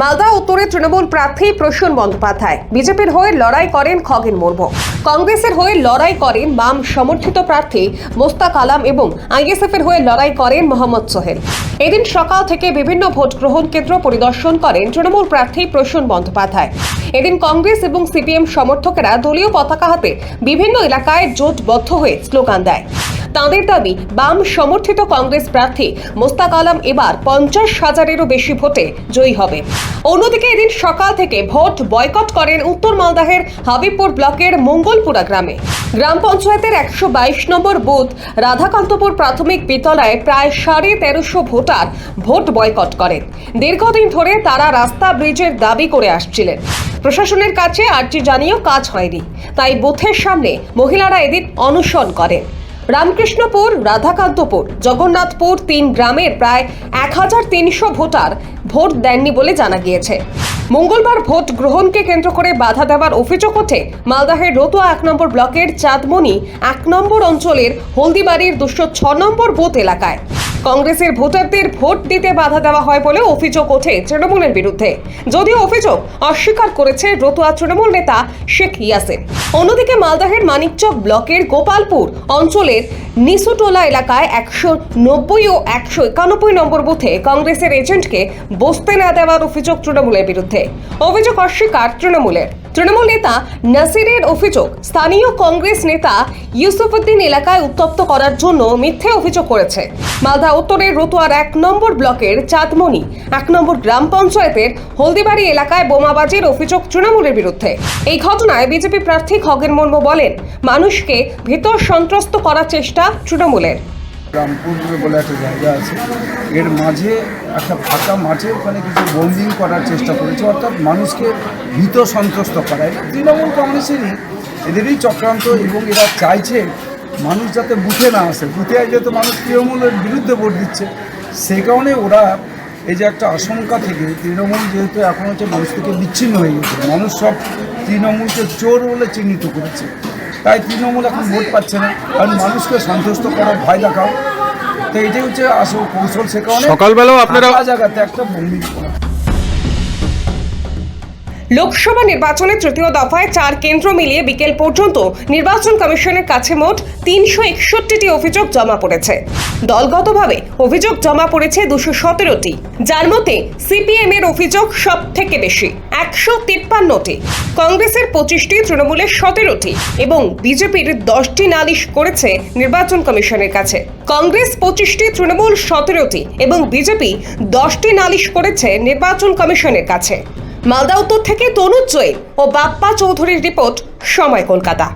মালদা উত্তরে তৃণমূল প্রার্থী প্রসূন বন্দ্যোপাধ্যায়। বিজেপির হয়ে লড়াই করেন খগেন মুর্মু। কংগ্রেসের হয়ে লড়াই করেন বাম সমর্থিত প্রার্থী মোস্তাক আলাম এবং আইএসএফ এর হয়ে লড়াই করেন মোহাম্মদ সোহেল। এদিন সকাল থেকে বিভিন্ন ভোট গ্রহণ কেন্দ্র পরিদর্শন করেন তৃণমূল প্রার্থী প্রসূন বন্দ্যোপাধ্যায়। এদিন কংগ্রেস এবং সিপিএম সমর্থকেরা দলীয় পতাকা হাতে বিভিন্ন এলাকায় জোটবদ্ধ হয়ে স্লোগান দেয়। তাঁদের দাবি, বাম সমর্থিত কংগ্রেস প্রার্থী মোস্তাক আলম এবার পঞ্চাশ হাজারেরও বেশি ভোটে জয়ী হবে। অন্যদিকে এদিন সকাল থেকে ভোট বয়কট করেন উত্তর মালদাহের হাবিবপুর ব্লকের মঙ্গলপুরা গ্রামে। গ্রাম পঞ্চায়েতের একশো বাইশ নম্বর বুথ রাধাকান্তপুর প্রাথমিক বিদ্যালয়ে প্রায় সাড়ে তেরোশো ভোটার ভোট বয়কট করেন। দীর্ঘদিন ধরে তারা রাস্তা ব্রিজের দাবি করে আসছিলেন। প্রশাসনের কাছে আর্জি জানিয়েও কাজ হয়নি। তাই বুথের সামনে মহিলারা এদিন অনশন করেন। রামকৃষ্ণপুর, রাধাকান্তপুর, জগন্নাথপুর তিন গ্রামের প্রায় এক হাজার তিনশো ভোটার ভোট দেননি বলে জানা গিয়েছে। মঙ্গলবার ভোট গ্রহণকে কেন্দ্র করে বাধা দেওয়ার অভিযোগ ওঠে। মালদাহের রতুয়া এক নম্বর ব্লকের চাঁদমণি এক নম্বর অঞ্চলের হলদিবাড়ির দুশো ছ নম্বর বুথ এলাকায়। কংগ্রেসের ভোটারদের ভোট দিতে বাধা দেওয়া হয় বলে অভিযোগ ওঠে তৃণমূলের বিরুদ্ধে। যদিও অভিযোগ অস্বীকার করেছে রতুয়া তৃণমূল নেতা শেখ ইয়াসিন। অন্যদিকে মালদাহের মানিকচক ব্লকের গোপালপুর অঞ্চলের নিসুটোলা এলাকায় একশো নব্বই ও একশো একানব্বই নম্বর বুথে কংগ্রেসের এজেন্টকে বসতে না দেওয়ার অভিযোগ তৃণমূলের বিরুদ্ধে। অভিযোগ অস্বীকার তৃণমূলের। তৃণমূল নেতা নাসিরের অভিযোগ স্থানীয় কংগ্রেস নেতা ইউসুফুদ্দিন এলাকায় উত্তপ্ত করার জন্য মিথ্যে অভিযোগ করেছে। মালদা উত্তরের রতুয়ার এক নম্বর ব্লকের চাঁদমণি, এক নম্বর গ্রাম পঞ্চায়েতের হলদিবাড়ি এলাকায় বোমাবাজির অভিযোগ তৃণমূলের বিরুদ্ধে। এই ঘটনায় বিজেপি প্রার্থী খগেন মুর্মু বলেন, মানুষকে ভীতর সন্ত্রস্ত করার চেষ্টা তৃণমূলের। রামপুর বলে একটা জায়গা আছে। এর মাঝে একটা ফাঁকা মাঠে ওখানে কিছু বম্বিং করার চেষ্টা করেছে। অর্থাৎ মানুষকে ভীত সন্ত্রস্ত করা এটা তৃণমূল কংগ্রেসেরই এদেরই চক্রান্ত এবং এরা চাইছে মানুষ যাতে বুথে না আসে। বুথে আসলে তো মানুষ তৃণমূলের বিরুদ্ধে ভোট দিচ্ছে। সেই কারণে ওরা এই যে একটা আশঙ্কা থেকে তৃণমূল যেহেতু এখন হচ্ছে মানুষ থেকে বিচ্ছিন্ন হয়ে গেছে। মানুষ সব তৃণমূলকে চোর বলে চিহ্নিত করেছে। তাই তৃণমূল এখন ভোট পাচ্ছে না। কারণ মানুষকে সন্তুষ্ট করা ভয় দেখাও। তো এটাই হচ্ছে আসল কৌশল সে কারণে সকালবেলাও আপনারা- জায়গাতে একটা করা লোকসভা নির্বাচনে তৃতীয় দফায় চার কেন্দ্র মিলিয়ে বিকেল পর্যন্ত নির্বাচন কমিশনের কাছে মোট তিনশো একষট্টিটি অভিযোগ জমা পড়েছে। দলগতভাবে অভিযোগ জমা পড়েছে দুশো সতেরোটি। যার মধ্যে সিপিএম এর অভিযোগ সব থেকে বেশি, একশো তিপ্পান্নটি। কংগ্রেসের পঁচিশটি, তৃণমূলের সতেরোটি এবং বিজেপির দশটি নালিশ করেছে নির্বাচন কমিশনের কাছে। কংগ্রেস পঁচিশটি, তৃণমূল সতেরোটি এবং বিজেপি দশটি নালিশ করেছে নির্বাচন কমিশনের কাছে। মালদা উত্তর থেকে তনুজ জৈন ও বাপ্পা চৌধুরীর রিপোর্ট সময় কলকাতা।